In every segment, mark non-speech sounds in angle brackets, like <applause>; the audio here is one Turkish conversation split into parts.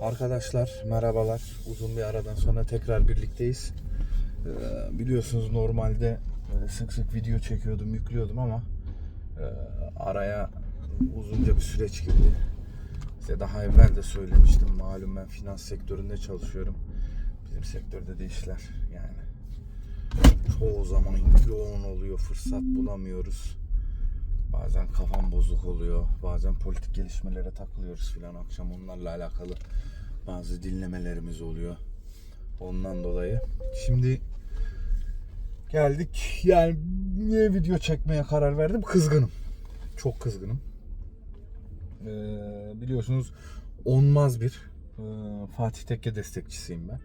Arkadaşlar merhabalar. Uzun bir aradan sonra tekrar birlikteyiz. Ee, biliyorsunuz normalde böyle sık sık video çekiyordum, yüklüyordum ama e, araya uzunca bir süreç girdi. Size daha evvel de söylemiştim. Malum ben finans sektöründe çalışıyorum. Bizim sektörde de işler yani çoğu zaman yoğun oluyor, fırsat bulamıyoruz. Bazen kafam bozuk oluyor. Bazen politik gelişmelere takılıyoruz filan akşam onlarla alakalı bazı dinlemelerimiz oluyor. Ondan dolayı. Şimdi geldik. Yani niye video çekmeye karar verdim? Kızgınım. Çok kızgınım. Ee, biliyorsunuz onmaz bir e, Fatih Tekke destekçisiyim ben.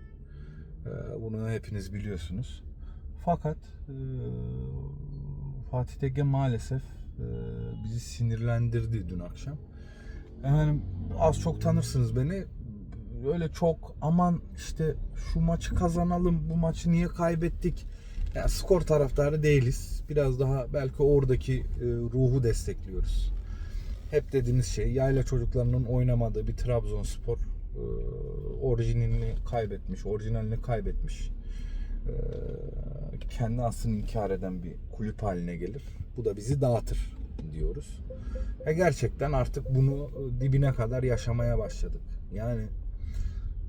Ee, bunu hepiniz biliyorsunuz. Fakat e, Fatih Tekke maalesef e, bizi sinirlendirdi dün akşam. Yani az çok tanırsınız beni. Öyle çok aman işte şu maçı kazanalım, bu maçı niye kaybettik? Yani skor taraftarı değiliz. Biraz daha belki oradaki e, ruhu destekliyoruz. Hep dediğimiz şey yayla çocuklarının oynamadığı bir Trabzonspor e, orijinalini kaybetmiş, orijinalini kaybetmiş. E, kendi aslını inkar eden bir kulüp haline gelir. Bu da bizi dağıtır diyoruz. Ve gerçekten artık bunu dibine kadar yaşamaya başladık. Yani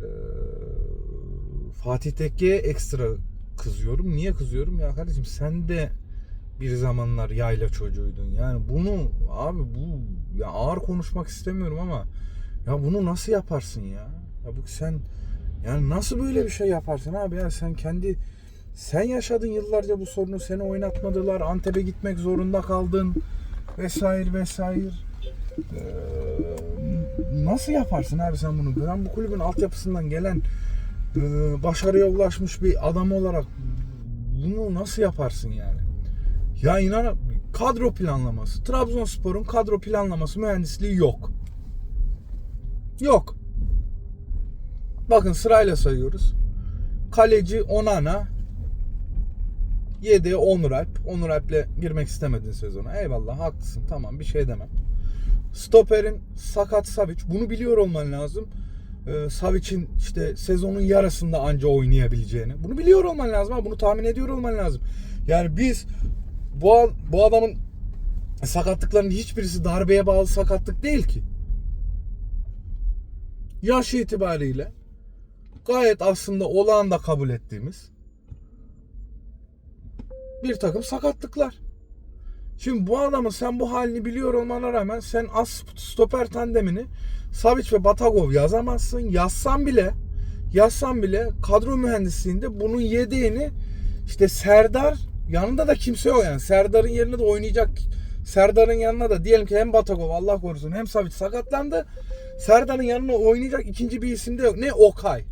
e, Fatih Tekke'ye ekstra kızıyorum. Niye kızıyorum? Ya kardeşim sen de bir zamanlar yayla çocuğuydun. Yani bunu abi bu ya ağır konuşmak istemiyorum ama ya bunu nasıl yaparsın ya? Ya bu sen yani nasıl böyle bir şey yaparsın abi ya sen kendi sen yaşadın yıllarca bu sorunu seni oynatmadılar. Antep'e gitmek zorunda kaldın vesaire vesaire. Ee, nasıl yaparsın abi sen bunu? Ben bu kulübün altyapısından gelen e, başarıya ulaşmış bir adam olarak bunu nasıl yaparsın yani? Ya inan kadro planlaması. Trabzonspor'un kadro planlaması mühendisliği yok. Yok. Bakın sırayla sayıyoruz. Kaleci Onana, Yedi Onur Alp. Onur Alp'le girmek istemedin sezona. Eyvallah haklısın tamam bir şey demem. Stoper'in sakat Savic. Bunu biliyor olman lazım. Ee, Savic'in işte sezonun yarısında anca oynayabileceğini. Bunu biliyor olman lazım ha. Bunu tahmin ediyor olman lazım. Yani biz bu, bu adamın sakatlıklarının hiçbirisi darbeye bağlı sakatlık değil ki. Yaş itibariyle gayet aslında olağan da kabul ettiğimiz bir takım sakatlıklar. Şimdi bu adamın sen bu halini biliyor olmana rağmen sen as stoper tandemini Savic ve Batagov yazamazsın. Yazsan bile yazsan bile kadro mühendisliğinde bunun yedeğini işte Serdar yanında da kimse yok yani. Serdar'ın yerine de oynayacak Serdar'ın yanına da diyelim ki hem Batagov Allah korusun hem Savic sakatlandı. Serdar'ın yanına oynayacak ikinci bir isim de yok. Ne Okay.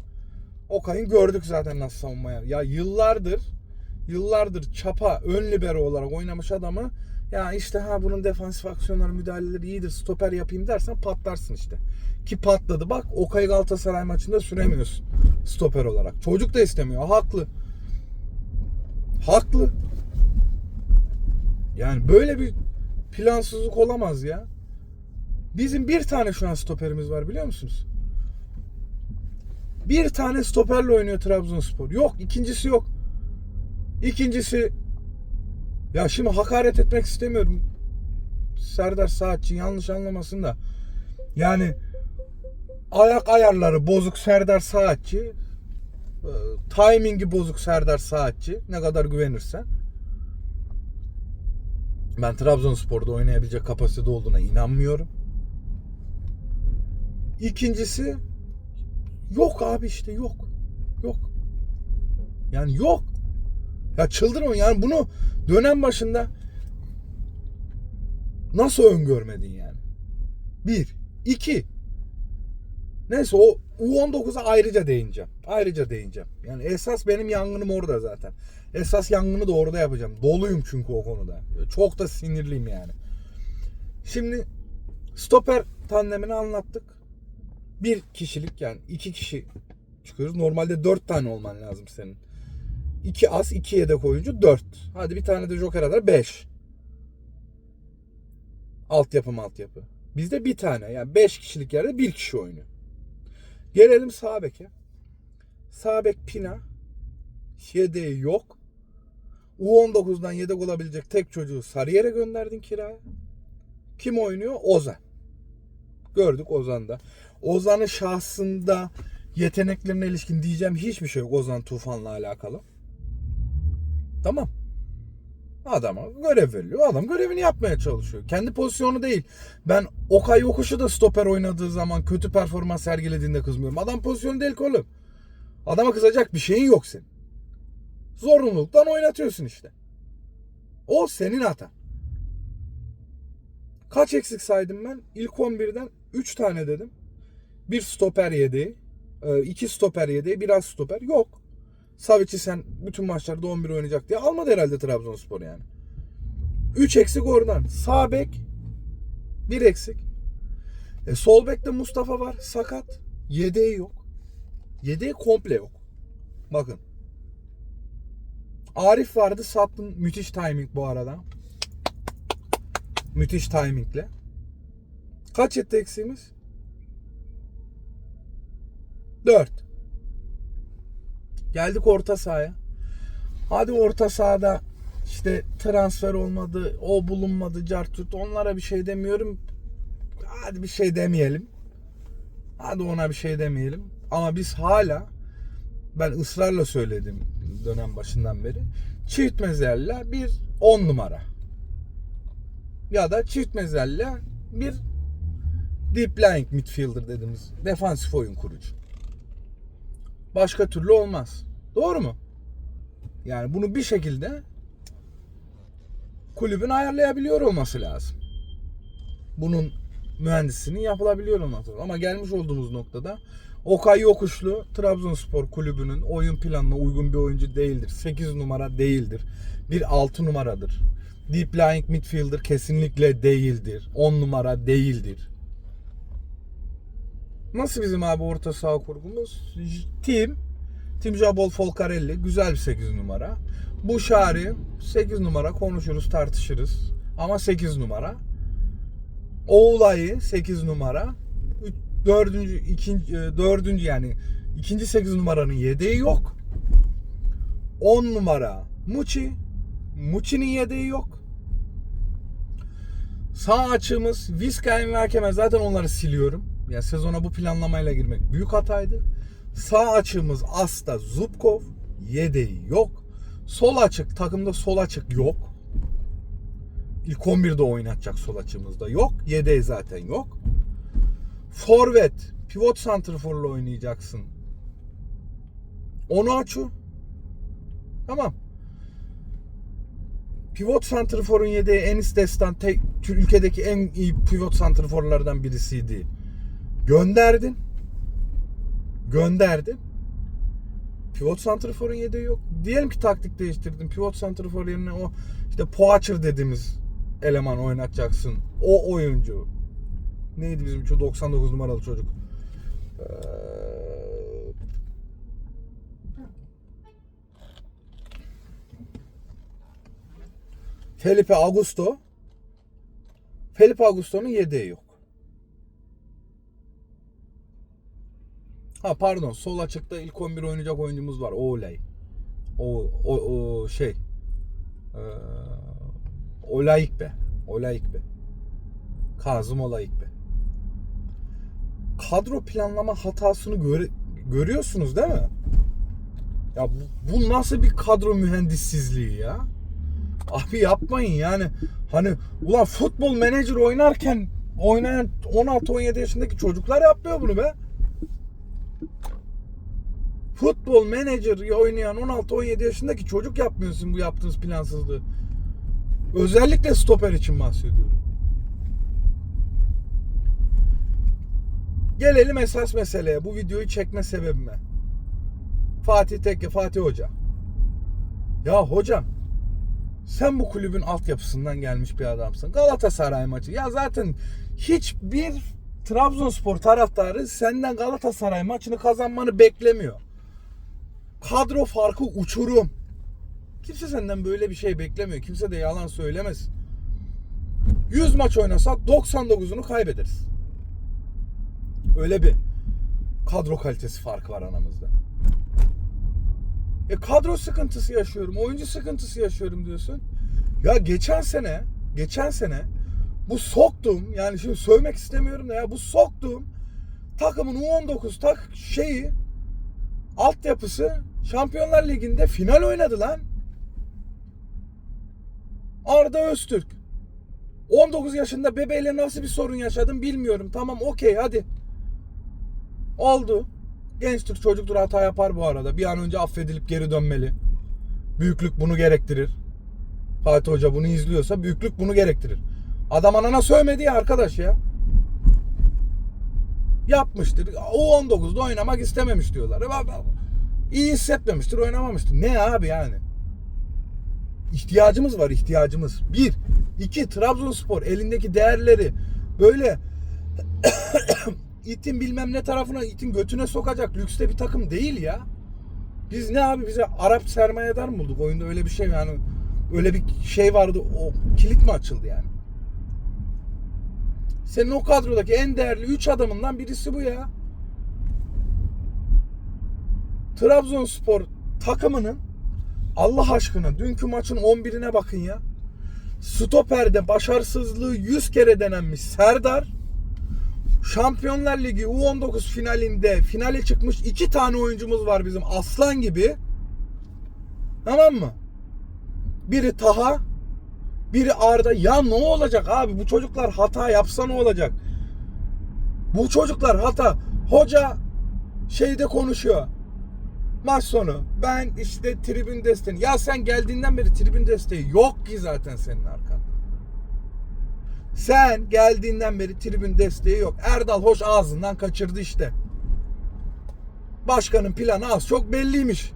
Okay'ın gördük zaten nasıl savunmaya. Ya yıllardır yıllardır çapa ön libero olarak oynamış adamı ya işte ha bunun defansif aksiyonları müdahaleleri iyidir stoper yapayım dersen patlarsın işte. Ki patladı bak Okay Galatasaray maçında süremiyorsun stoper olarak. Çocuk da istemiyor haklı. Haklı. Yani böyle bir plansızlık olamaz ya. Bizim bir tane şu an stoperimiz var biliyor musunuz? Bir tane stoperle oynuyor Trabzonspor. Yok ikincisi yok. İkincisi ya şimdi hakaret etmek istemiyorum. Serdar Saatçi yanlış anlamasın da. Yani ayak ayarları bozuk Serdar Saatçi. e, Timingi bozuk Serdar Saatçi. Ne kadar güvenirsen. Ben Trabzonspor'da oynayabilecek kapasitede olduğuna inanmıyorum. İkincisi yok abi işte yok. Yok. Yani yok. Ya çıldırma yani bunu dönem başında nasıl öngörmedin yani? Bir. iki. Neyse o U19'a ayrıca değineceğim. Ayrıca değineceğim. Yani esas benim yangınım orada zaten. Esas yangını da orada yapacağım. Doluyum çünkü o konuda. Çok da sinirliyim yani. Şimdi stoper tandemini anlattık. Bir kişilik yani iki kişi çıkıyoruz. Normalde dört tane olman lazım senin. 2 az, 2 yedek oyuncu 4. Hadi bir tane de joker atar 5. Altyapı altyapı. Bizde bir tane yani 5 kişilik yerde bir kişi oynuyor. Gelelim sağ beke. Sağ bek Pina. Yedeği yok. U19'dan yedek olabilecek tek çocuğu Sarıyer'e gönderdin kiraya. Kim oynuyor? Ozan. Gördük Ozan'da. Ozan'ın şahsında yeteneklerine ilişkin diyeceğim hiçbir şey yok Ozan Tufan'la alakalı. Tamam. Adama görev veriliyor. Adam görevini yapmaya çalışıyor. Kendi pozisyonu değil. Ben Okay Yokuş'u da stoper oynadığı zaman kötü performans sergilediğinde kızmıyorum. Adam pozisyonu değil ki oğlum. Adama kızacak bir şeyin yok senin. Zorunluluktan oynatıyorsun işte. O senin hatan. Kaç eksik saydım ben? İlk 11'den 3 tane dedim. Bir stoper yedeği, e, iki stoper yedeği, biraz stoper. Yok. Savic'i sen bütün maçlarda 11 oynayacak diye almadı herhalde Trabzonspor yani. 3 eksik oradan. Sağ bek bir eksik. E, sol bekte Mustafa var sakat. Yedeği yok. Yedeği komple yok. Bakın. Arif vardı sattın. Müthiş timing bu arada. Müthiş timingle. Kaç etti eksiğimiz? 4. Geldik orta sahaya. Hadi orta sahada işte transfer olmadı, o bulunmadı, cartut onlara bir şey demiyorum. Hadi bir şey demeyelim. Hadi ona bir şey demeyelim. Ama biz hala ben ısrarla söyledim dönem başından beri. Çift mezelle bir 10 numara. Ya da çift mezelle bir deep lying midfielder dediğimiz defansif oyun kurucu. Başka türlü olmaz. Doğru mu? Yani bunu bir şekilde kulübün ayarlayabiliyor olması lazım. Bunun mühendisinin yapılabiliyor olması lazım. Ama gelmiş olduğumuz noktada Okay Yokuşlu Trabzonspor kulübünün oyun planına uygun bir oyuncu değildir. 8 numara değildir. Bir 6 numaradır. Deep lying midfielder kesinlikle değildir. 10 numara değildir. Nasıl bizim abi orta saha kurgumuz? Tim, Tim Jabol Folcarelli güzel bir 8 numara. Bu Şari 8 numara konuşuruz tartışırız. Ama 8 numara. Oğlay'ı 8 numara. Dördüncü, ikinci, e, dördüncü yani ikinci 8 numaranın yedeği yok. 10 numara Muçi. Muçi'nin yedeği yok. Sağ açığımız Vizcaín ve Hakeme zaten onları siliyorum. Ya sezona bu planlamayla girmek büyük hataydı. Sağ açığımız Asta Zubkov. Yedeği yok. Sol açık takımda sol açık yok. İlk 11'de oynatacak sol açığımızda yok. Yedeği zaten yok. Forvet, pivot santrforla oynayacaksın. Onu açu. Tamam. Pivot santrforun yedeği Enis Destan tek, ülkedeki en iyi pivot santrforlardan birisiydi. Gönderdin. Gönderdin. Pivot santrforun yedeği yok. Diyelim ki taktik değiştirdin. Pivot santrfor yerine o işte Poacher dediğimiz eleman oynatacaksın. O oyuncu. Neydi bizim şu 99 numaralı çocuk? Ee... Felipe Augusto. Felipe Augusto'nun yedeği yok. Ha pardon sol açıkta ilk 11 oynayacak oyuncumuz var. Olay. O, o, o şey. Ee, Olayık be. Olayık be. Kazım Olayık be. Kadro planlama hatasını gör, görüyorsunuz değil mi? Ya bu, bu nasıl bir kadro mühendissizliği ya? Abi yapmayın yani. Hani ulan futbol menajer oynarken oynayan 16-17 yaşındaki çocuklar yapmıyor bunu be. Futbol menajer oynayan 16-17 yaşındaki çocuk yapmıyorsun bu yaptığınız plansızlığı. Özellikle stoper için bahsediyorum. Gelelim esas meseleye. Bu videoyu çekme sebebime. Fatih Tekke, Fatih Hoca. Ya hocam sen bu kulübün altyapısından gelmiş bir adamsın. Galatasaray maçı. Ya zaten hiçbir Trabzonspor taraftarı senden Galatasaray maçını kazanmanı beklemiyor. Kadro farkı uçurum. Kimse senden böyle bir şey beklemiyor. Kimse de yalan söylemez. 100 maç oynasak 99'unu kaybederiz. Öyle bir kadro kalitesi farkı var aramızda. E kadro sıkıntısı yaşıyorum, oyuncu sıkıntısı yaşıyorum diyorsun. Ya geçen sene, geçen sene bu soktum yani şimdi sövmek istemiyorum da ya bu soktum takımın U19 tak şeyi altyapısı Şampiyonlar Ligi'nde final oynadı lan. Arda Öztürk. 19 yaşında bebeğiyle nasıl bir sorun yaşadım bilmiyorum. Tamam okey hadi. Oldu. Gençtir çocuktur hata yapar bu arada. Bir an önce affedilip geri dönmeli. Büyüklük bunu gerektirir. Fatih Hoca bunu izliyorsa büyüklük bunu gerektirir. Adam anana sövmedi ya arkadaş ya. Yapmıştır. O 19'da oynamak istememiş diyorlar. İyi hissetmemiştir, oynamamıştır. Ne abi yani? İhtiyacımız var, ihtiyacımız. Bir. iki Trabzonspor elindeki değerleri böyle <coughs> itin bilmem ne tarafına itin götüne sokacak lükste bir takım değil ya. Biz ne abi bize Arap sermayedar mı bulduk? Oyunda öyle bir şey yani öyle bir şey vardı o kilit mi açıldı yani? Senin o kadrodaki en değerli 3 adamından birisi bu ya. Trabzonspor takımının Allah aşkına dünkü maçın 11'ine bakın ya. Stoper'de başarısızlığı 100 kere denenmiş Serdar. Şampiyonlar Ligi U19 finalinde finale çıkmış iki tane oyuncumuz var bizim aslan gibi. Tamam mı? Biri Taha, biri Arda. Ya ne olacak abi? Bu çocuklar hata yapsa ne olacak? Bu çocuklar hata. Hoca şeyde konuşuyor. Maç sonu ben işte tribün desteği. Ya sen geldiğinden beri tribün desteği yok ki zaten senin arkanda. Sen geldiğinden beri tribün desteği yok. Erdal hoş ağzından kaçırdı işte. Başkanın planı az çok belliymiş.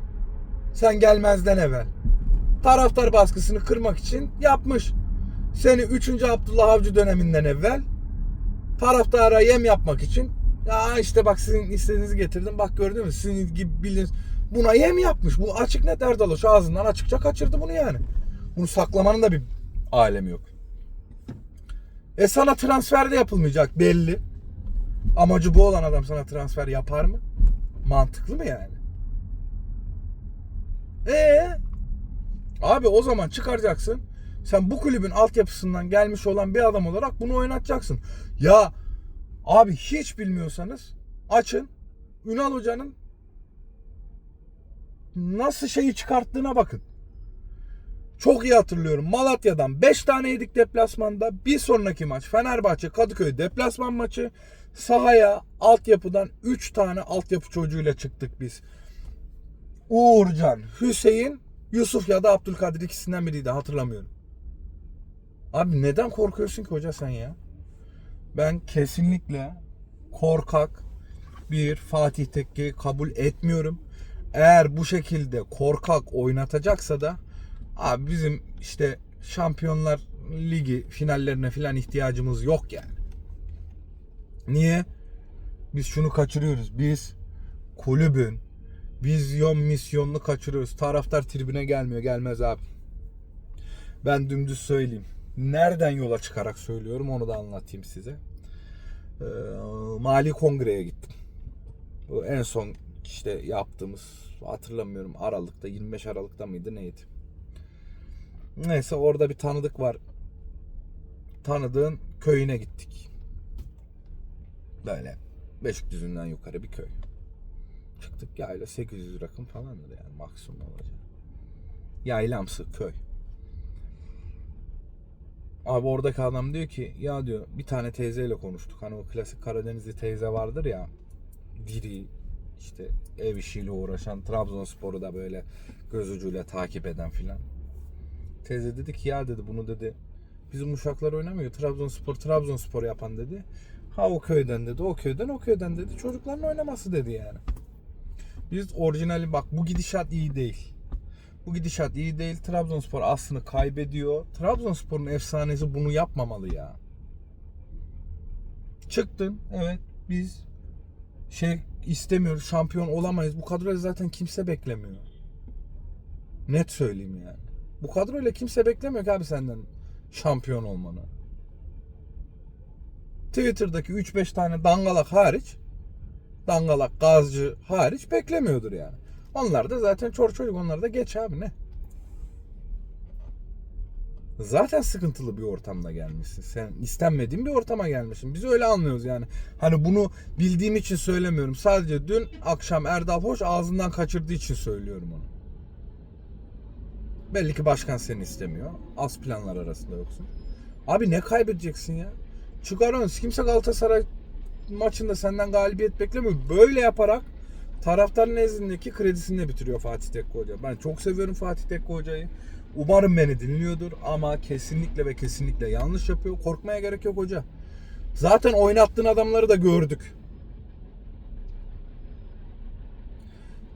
Sen gelmezden evvel. Taraftar baskısını kırmak için yapmış. Seni 3. Abdullah Avcı döneminden evvel taraftara yem yapmak için ya işte bak sizin istediğinizi getirdim. Bak gördün mü? Sizin gibi bildiğiniz buna yem yapmış. Bu açık net Erdal Hoş ağzından açıkça kaçırdı bunu yani. Bunu saklamanın da bir alemi yok. E sana transfer de yapılmayacak belli. Amacı bu olan adam sana transfer yapar mı? Mantıklı mı yani? E abi o zaman çıkaracaksın. Sen bu kulübün altyapısından gelmiş olan bir adam olarak bunu oynatacaksın. Ya abi hiç bilmiyorsanız açın Ünal Hoca'nın nasıl şeyi çıkarttığına bakın. Çok iyi hatırlıyorum. Malatya'dan 5 tane yedik deplasmanda. Bir sonraki maç Fenerbahçe Kadıköy deplasman maçı. Sahaya altyapıdan 3 tane altyapı çocuğuyla çıktık biz. Uğurcan, Hüseyin, Yusuf ya da Abdülkadir ikisinden biriydi hatırlamıyorum. Abi neden korkuyorsun ki hoca sen ya? Ben kesinlikle korkak bir Fatih Tekke kabul etmiyorum. Eğer bu şekilde korkak oynatacaksa da abi bizim işte Şampiyonlar Ligi finallerine falan ihtiyacımız yok yani. Niye? Biz şunu kaçırıyoruz. Biz kulübün vizyon misyonunu kaçırıyoruz. Taraftar tribüne gelmiyor. Gelmez abi. Ben dümdüz söyleyeyim. Nereden yola çıkarak söylüyorum onu da anlatayım size. Ee, Mali Kongre'ye gittim. Bu en son işte yaptığımız hatırlamıyorum Aralık'ta 25 Aralık'ta mıydı neydi? Neyse orada bir tanıdık var. Tanıdığın köyüne gittik. Böyle Beşikdüzü'nden yukarı bir köy. Çıktık yayla 800 rakım falandır yani maksimum olacak. Yaylamsı köy. Abi oradaki adam diyor ki ya diyor bir tane teyzeyle konuştuk. Hani o klasik Karadenizli teyze vardır ya. Diri işte ev işiyle uğraşan Trabzonspor'u da böyle göz ucuyla takip eden filan. Teyze dedi ki ya dedi bunu dedi bizim uşaklar oynamıyor. Trabzonspor Trabzonspor yapan dedi. Ha o köyden dedi o köyden o köyden dedi. Çocukların oynaması dedi yani. Biz orijinali bak bu gidişat iyi değil. Bu gidişat iyi değil. Trabzonspor aslını kaybediyor. Trabzonspor'un efsanesi bunu yapmamalı ya. Çıktın. Evet biz şey istemiyoruz. Şampiyon olamayız. Bu kadroyu zaten kimse beklemiyor. Net söyleyeyim yani. Bu kadroyla kimse beklemiyor ki abi senden şampiyon olmanı. Twitter'daki 3-5 tane dangalak hariç dangalak, gazcı hariç beklemiyordur yani. Onlar da zaten çor çocuk onlar da geç abi ne? Zaten sıkıntılı bir ortamda gelmişsin. Sen istenmediğin bir ortama gelmişsin. Biz öyle anlıyoruz yani. Hani bunu bildiğim için söylemiyorum. Sadece dün akşam Erdal Hoş ağzından kaçırdığı için söylüyorum onu. Belli ki başkan seni istemiyor. Az planlar arasında yoksun. Abi ne kaybedeceksin ya? Çıkar onu. Kimse Galatasaray maçında senden galibiyet beklemiyor. Böyle yaparak taraftarın nezdindeki kredisini bitiriyor Fatih Tekke Hoca. Ben çok seviyorum Fatih Tekke Hoca'yı. Umarım beni dinliyordur ama kesinlikle ve kesinlikle yanlış yapıyor. Korkmaya gerek yok hoca. Zaten oynattığın adamları da gördük.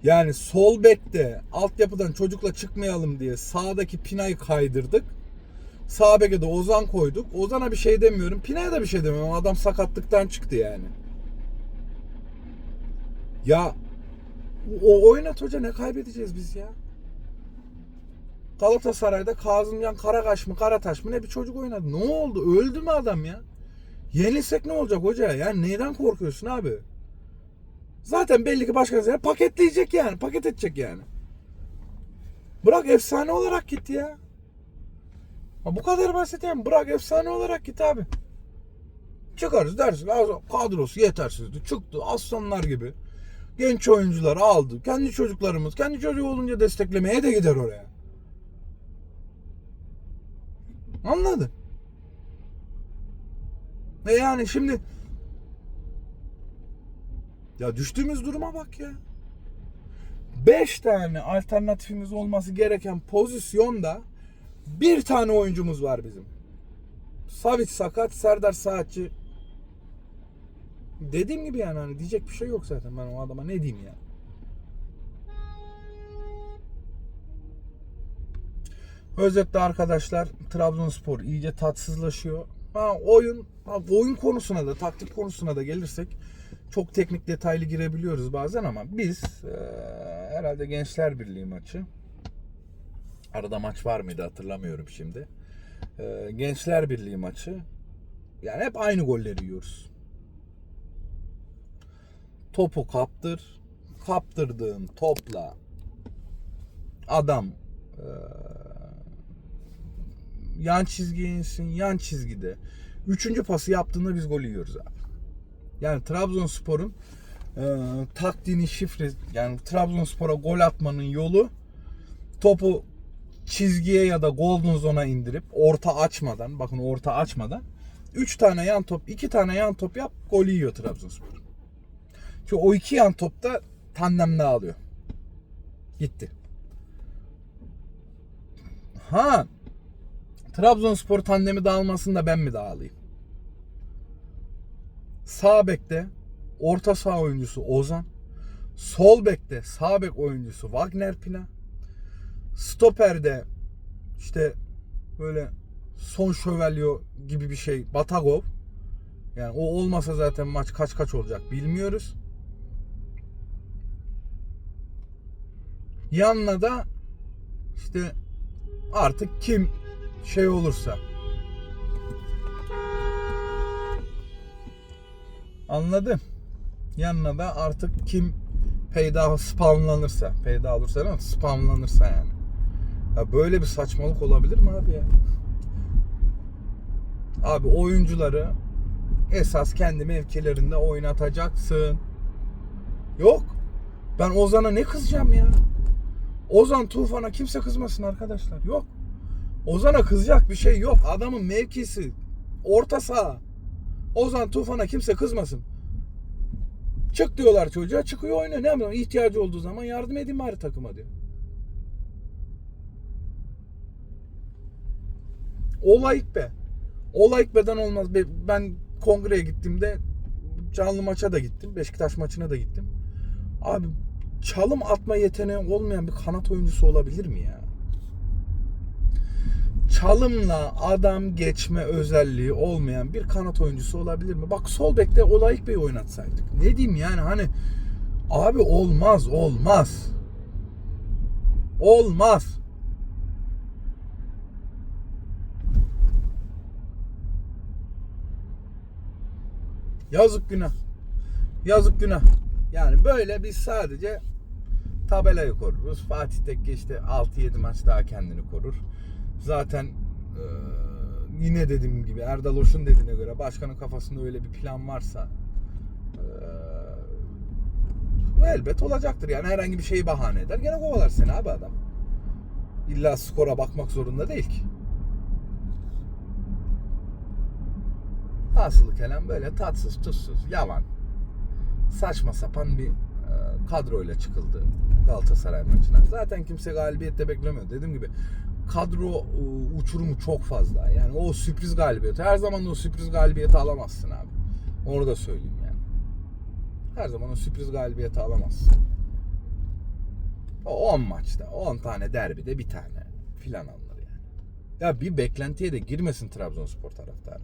Yani sol bekte altyapıdan çocukla çıkmayalım diye sağdaki Pina'yı kaydırdık. Sağ beke de Ozan koyduk. Ozan'a bir şey demiyorum. Pina'ya da bir şey demiyorum. Adam sakatlıktan çıktı yani. Ya o oynat hoca ne kaybedeceğiz biz ya? Galatasaray'da Kazımcan Karakaş mı Karataş mı ne bir çocuk oynadı. Ne oldu? Öldü mü adam ya? Yenilsek ne olacak hoca? Ya neyden korkuyorsun abi? Zaten belli ki başkan seni paketleyecek yani. Paket edecek yani. Bırak efsane olarak git ya. Bu kadar basit yani. Bırak efsane olarak git abi. Çıkarız dersin. Kadrosu yetersizdi. Çıktı aslanlar gibi. Genç oyuncular aldı. Kendi çocuklarımız. Kendi çocuğu olunca desteklemeye de gider oraya. Anladın? E yani şimdi ya düştüğümüz duruma bak ya. 5 tane alternatifimiz olması gereken pozisyonda bir tane oyuncumuz var bizim. Savic sakat, Serdar Saatçi. Dediğim gibi yani hani diyecek bir şey yok zaten ben o adama ne diyeyim ya. Özetle arkadaşlar Trabzonspor iyice tatsızlaşıyor. Ha, oyun ha, oyun konusuna da taktik konusuna da gelirsek çok teknik detaylı girebiliyoruz bazen ama biz e, herhalde Gençler Birliği maçı arada maç var mıydı hatırlamıyorum şimdi. E, Gençler Birliği maçı yani hep aynı golleri yiyoruz. Topu kaptır, kaptırdığın topla adam e, yan çizgiye insin, yan çizgide. Üçüncü pası yaptığında biz gol yiyoruz abi. Yani Trabzonspor'un e, taktiğinin şifresi yani Trabzonspor'a gol atmanın yolu topu çizgiye ya da golden zone'a indirip orta açmadan bakın orta açmadan 3 tane yan top 2 tane yan top yap gol yiyor Trabzonspor. Çünkü o iki yan topta tandemle alıyor. Gitti. Ha Trabzonspor tandemi dağılmasını da ben mi dağılayım? Sağ bekte orta saha oyuncusu Ozan. Sol bekte sağ bek oyuncusu Wagner Pina. Stoper'de işte böyle son şövalyo gibi bir şey Batagov. Yani o olmasa zaten maç kaç kaç olacak bilmiyoruz. Yanına da işte artık kim şey olursa. Anladım. Yanına da artık kim peyda spamlanırsa, peyda olursa ama spamlanırsa yani. Ya böyle bir saçmalık olabilir mi abi ya? Abi oyuncuları esas kendi mevkilerinde oynatacaksın. Yok. Ben Ozan'a ne kızacağım ya? Ozan Tufan'a kimse kızmasın arkadaşlar. Yok. Ozan'a kızacak bir şey yok. Adamın mevkisi orta saha. Ozan Tufan'a kimse kızmasın. Çık diyorlar çocuğa çıkıyor oynuyor. Ne yapalım ihtiyacı olduğu zaman yardım edeyim bari takıma diyor. Olayık be. Olayık beden olmaz. Ben kongreye gittiğimde canlı maça da gittim. Beşiktaş maçına da gittim. Abi çalım atma yeteneği olmayan bir kanat oyuncusu olabilir mi ya? çalımla adam geçme özelliği olmayan bir kanat oyuncusu olabilir mi? Bak sol bekte Olayık Bey oynatsaydık. Ne diyeyim yani hani abi olmaz olmaz. Olmaz. Yazık günah. Yazık günah. Yani böyle biz sadece tabelayı koruruz. Fatih Tekke işte 6-7 maç daha kendini korur. Zaten e, yine dediğim gibi Erdal Hoş'un dediğine göre başkanın kafasında öyle bir plan varsa e, elbet olacaktır. Yani herhangi bir şeyi bahane eder. Gene kovalar seni abi adam. İlla skora bakmak zorunda değil ki. Hasılı kelam böyle tatsız, tuzsuz, yavan, saçma sapan bir e, kadroyla çıkıldı Galatasaray maçına. Zaten kimse galibiyette beklemiyor. Dediğim gibi kadro e, uçurumu çok fazla. Yani o sürpriz galibiyet. Her zaman o sürpriz galibiyeti alamazsın abi. Onu da söyleyeyim yani. Her zaman o sürpriz galibiyeti alamazsın. O 10 maçta, 10 tane derbide bir tane filan alınır yani. Ya bir beklentiye de girmesin Trabzonspor taraftarı.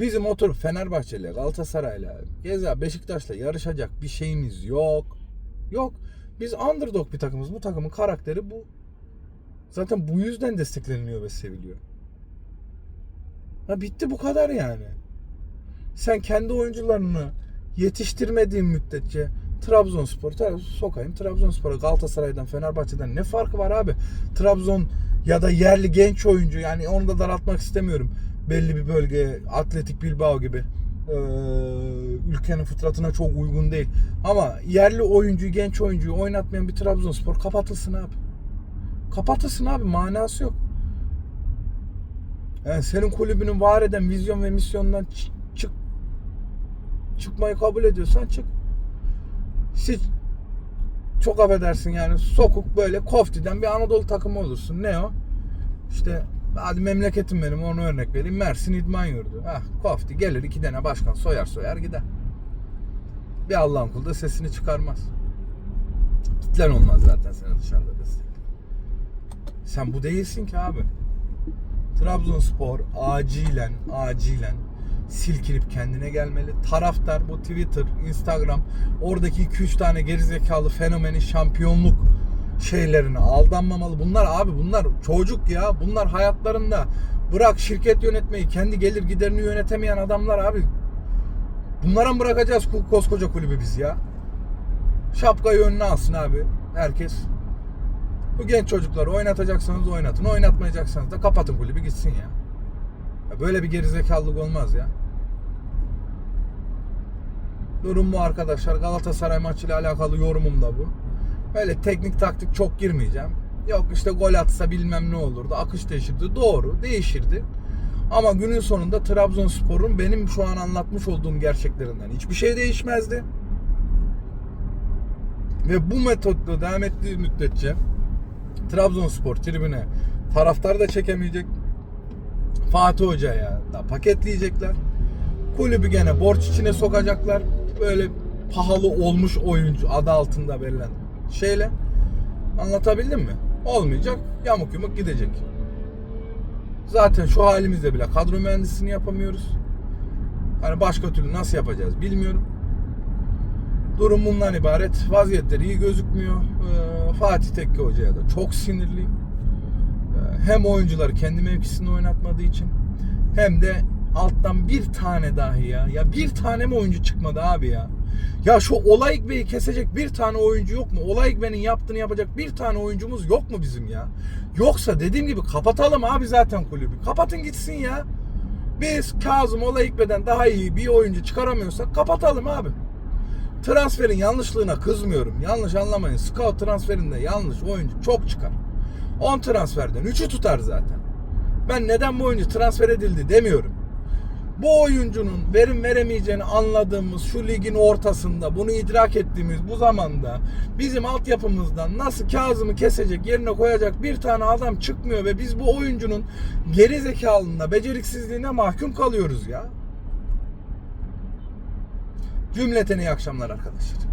Bizim oturup Fenerbahçe'yle, Galatasaray'la, Geza, Beşiktaş'la yarışacak bir şeyimiz yok. Yok. Biz underdog bir takımız. Bu takımın karakteri bu. Zaten bu yüzden destekleniyor ve seviliyor. Ha bitti bu kadar yani. Sen kendi oyuncularını yetiştirmediğin müddetçe Trabzonspor, Trabzon sokayım Trabzonspor'a Galatasaray'dan, Fenerbahçe'den ne farkı var abi? Trabzon ya da yerli genç oyuncu yani onu da daraltmak istemiyorum. Belli bir bölge, Atletik Bilbao gibi ee, ülkenin fıtratına çok uygun değil. Ama yerli oyuncuyu, genç oyuncuyu oynatmayan bir Trabzonspor kapatılsın abi. Kapatılsın abi manası yok. Yani senin kulübünün var eden vizyon ve misyondan çı- çık çıkmayı kabul ediyorsan çık. Siz çok affedersin yani sokuk böyle koftiden bir Anadolu takımı olursun. Ne o? İşte hadi memleketim benim onu örnek vereyim. Mersin İdman Yurdu. Ah kofti gelir iki tane başkan soyar soyar gider. Bir Allah'ın kulu da sesini çıkarmaz. Kitlen olmaz zaten seni dışarıda destek. Sen bu değilsin ki abi. Trabzonspor acilen acilen silkinip kendine gelmeli. Taraftar bu Twitter, Instagram oradaki 2-3 tane gerizekalı fenomeni şampiyonluk şeylerine aldanmamalı. Bunlar abi bunlar çocuk ya. Bunlar hayatlarında bırak şirket yönetmeyi kendi gelir giderini yönetemeyen adamlar abi. Bunlara mı bırakacağız ko- koskoca kulübü biz ya? Şapkayı önüne alsın abi. Herkes. Bu genç çocukları oynatacaksanız oynatın. Oynatmayacaksanız da kapatın kulübü gitsin ya. ya böyle bir gerizekalılık olmaz ya. Durum bu arkadaşlar. Galatasaray maçıyla alakalı yorumum da bu. Böyle teknik taktik çok girmeyeceğim. Yok işte gol atsa bilmem ne olurdu. Akış değişirdi. Doğru değişirdi. Ama günün sonunda Trabzonspor'un benim şu an anlatmış olduğum gerçeklerinden hiçbir şey değişmezdi. Ve bu metotla devam ettiği müddetçe Trabzonspor tribüne taraftar da çekemeyecek. Fatih Hoca'ya da paketleyecekler. Kulübü gene borç içine sokacaklar. Böyle pahalı olmuş oyuncu adı altında verilen şeyle. Anlatabildim mi? Olmayacak. Yamuk yumuk gidecek. Zaten şu halimizde bile kadro mühendisliğini yapamıyoruz. Hani başka türlü nasıl yapacağız bilmiyorum. Durum bundan ibaret. Vaziyetleri iyi gözükmüyor. Ee, Fatih Tekke Hoca'ya da çok sinirliyim. Ee, hem oyuncuları kendi mevkisinde oynatmadığı için hem de alttan bir tane dahi ya. Ya bir tane mi oyuncu çıkmadı abi ya? Ya şu Olay Bey'i kesecek bir tane oyuncu yok mu? Olay Bey'in yaptığını yapacak bir tane oyuncumuz yok mu bizim ya? Yoksa dediğim gibi kapatalım abi zaten kulübü. Kapatın gitsin ya. Biz Kazım Olayıkbe'den daha iyi bir oyuncu çıkaramıyorsak kapatalım abi. Transferin yanlışlığına kızmıyorum. Yanlış anlamayın. Scout transferinde yanlış oyuncu çok çıkar. 10 transferden 3'ü tutar zaten. Ben neden bu oyuncu transfer edildi demiyorum. Bu oyuncunun verim veremeyeceğini anladığımız şu ligin ortasında bunu idrak ettiğimiz bu zamanda bizim altyapımızdan nasıl Kazım'ı kesecek yerine koyacak bir tane adam çıkmıyor ve biz bu oyuncunun geri zekalılığına beceriksizliğine mahkum kalıyoruz ya. Cümleten iyi akşamlar arkadaşlar.